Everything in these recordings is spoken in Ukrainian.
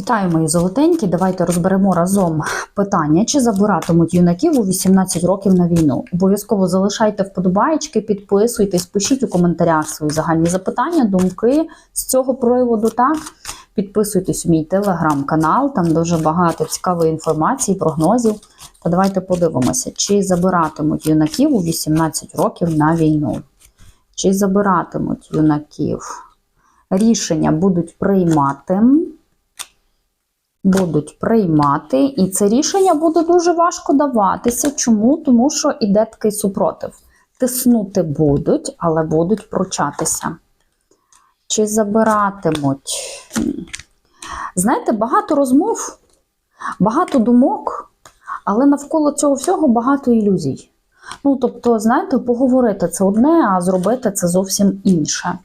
Вітаю, мої золотенькі. Давайте розберемо разом питання, чи забиратимуть юнаків у 18 років на війну. Обов'язково залишайте вподобаєчки, підписуйтесь, пишіть у коментарях свої загальні запитання, думки з цього приводу. Так підписуйтесь у мій телеграм-канал, там дуже багато цікавої інформації, прогнозів. Та давайте подивимося, чи забиратимуть юнаків у 18 років на війну. Чи забиратимуть юнаків? Рішення будуть приймати будуть приймати, і це рішення буде дуже важко даватися. Чому? Тому що іде такий супротив. Тиснути будуть, але будуть пручатися. Чи забиратимуть? Знаєте, багато розмов, багато думок, але навколо цього всього багато ілюзій. Ну, тобто, знаєте, поговорити це одне, а зробити це зовсім інше.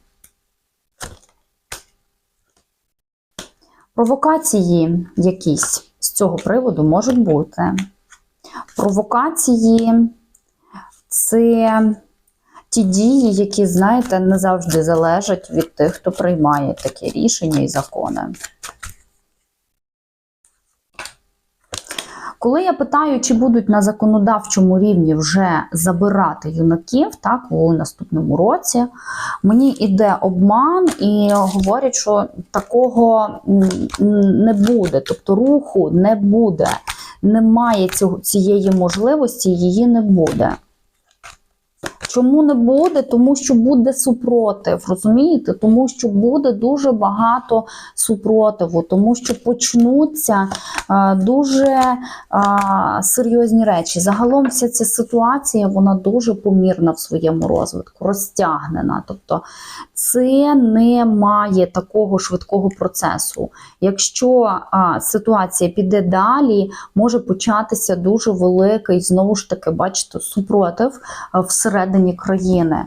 Провокації якісь з цього приводу можуть бути. Провокації це ті дії, які, знаєте, не завжди залежать від тих, хто приймає такі рішення і закони. Коли я питаю, чи будуть на законодавчому рівні вже забирати юнаків так, у наступному році, мені йде обман і говорять, що такого не буде, тобто руху не буде. Немає цього, цієї можливості, її не буде. Чому не буде? Тому що буде супротив, розумієте? Тому що буде дуже багато супротиву, тому що почнуться а, дуже а, серйозні речі. Загалом вся ця ситуація вона дуже помірна в своєму розвитку, розтягнена. Тобто це не має такого швидкого процесу. Якщо а, ситуація піде далі, може початися дуже великий, знову ж таки, бачите, супротив всередині країни.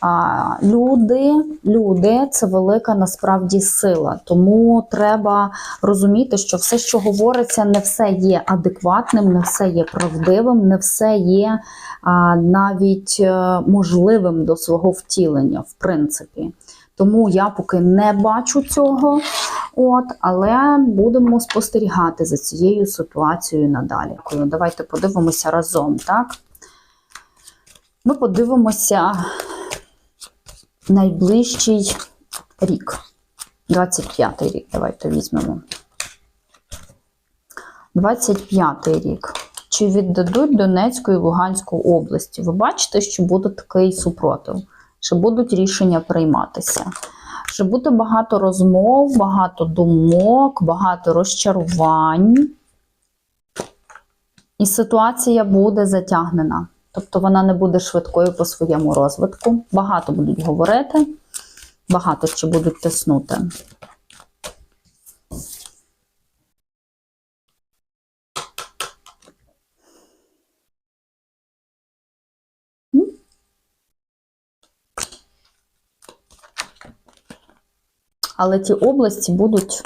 А, Люди, люди це велика насправді сила. Тому треба розуміти, що все, що говориться, не все є адекватним, не все є правдивим, не все є навіть е, можливим до свого втілення, в принципі. Тому я поки не бачу цього, от, але будемо спостерігати за цією ситуацією надалі. Давайте подивимося разом, так? Ми подивимося найближчий рік. 25-й рік, давайте візьмемо. 25-й рік. Чи віддадуть Донецьку і Луганську області? Ви бачите, що буде такий супротив, що будуть рішення прийматися. Що буде багато розмов, багато думок, багато розчарувань. І ситуація буде затягнена. Тобто вона не буде швидкою по своєму розвитку. Багато будуть говорити, багато ще будуть тиснути. Але ті області будуть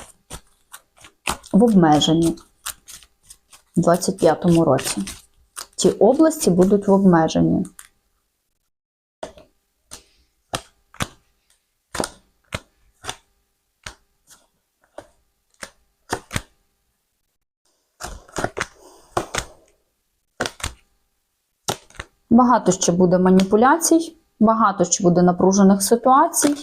в обмеженні у 25-му році. Ті області будуть в обмеженні. Багато ще буде маніпуляцій, багато ще буде напружених ситуацій,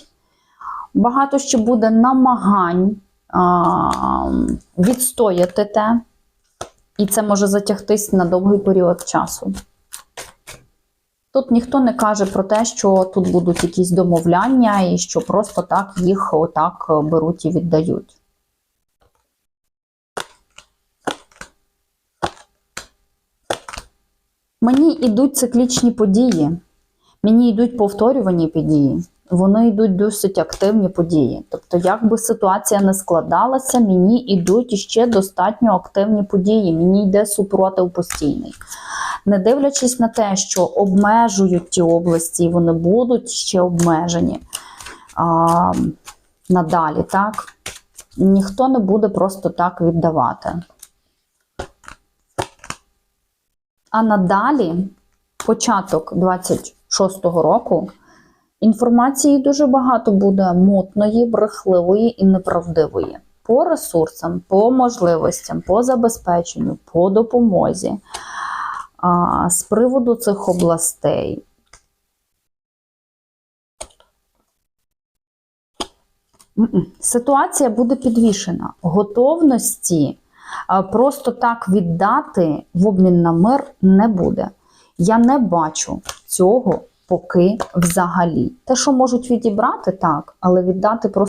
багато ще буде намагань а, відстояти те. І це може затягтись на довгий період часу. Тут ніхто не каже про те, що тут будуть якісь домовляння і що просто так їх отак беруть і віддають. Мені йдуть циклічні події, мені йдуть повторювані події. Вони йдуть досить активні події. Тобто, як би ситуація не складалася, мені йдуть ще достатньо активні події. Мені йде супротив постійний. Не дивлячись на те, що обмежують ті області, вони будуть ще обмежені а, надалі, так? Ніхто не буде просто так віддавати. А надалі, початок 26-го року. Інформації дуже багато буде мутної, брехливої і неправдивої. по ресурсам, по можливостям, по забезпеченню, по допомозі. А, з приводу цих областей. Ситуація буде підвішена. Готовності просто так віддати в обмін на мир не буде. Я не бачу цього поки взагалі. Те, що можуть відібрати, так, але віддати просто.